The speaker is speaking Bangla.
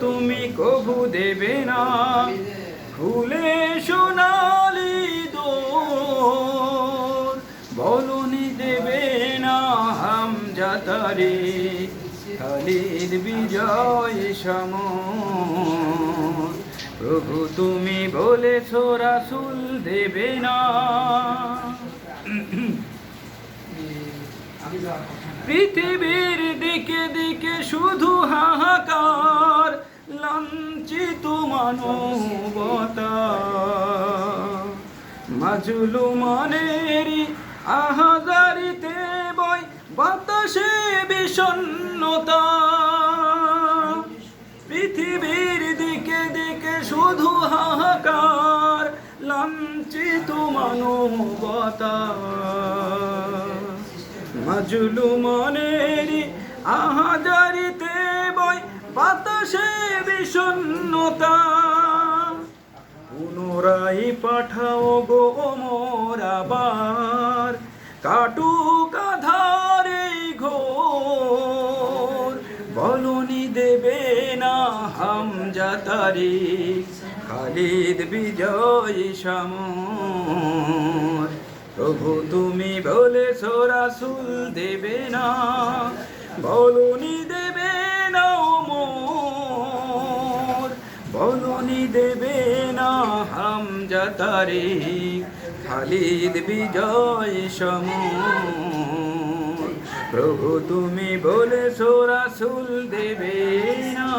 তুমি কবু দেবে না। ফুলে সোনালি দোর, বলনি দেবে না হাম যাতারে খালিদ বিজয় সম প্রভু তুমি বলেছ, রাসুল দেবে না। পৃথিবীর দিকে দিকে শুধু লাঞ্ছিত মানবতা। মাজুলু মানেরি আহাজারিতে বই, বাতাসে বিষণ্ণতা। পৃথিবীর দিকে দিকে শুধু হাহাকার, লাঞ্ছিত মানবতা। মাজুলু মনেরি আহাজারিতে বাতাসে বিষণ্ণতা। পুনরায় পাঠাও গো মোর আবার। কাটুক আধারে ঘোর। বলনি দেবে না হাম যাতারি। খালিদ বিজয় সমর প্রভু তুমি বলে রাসুল দেবে না। বলনি দেবে বলনি দেবে না হাম যাতারে খালিদ বিজয় সম প্রভু তুমি বলে রাসুল দেবে না।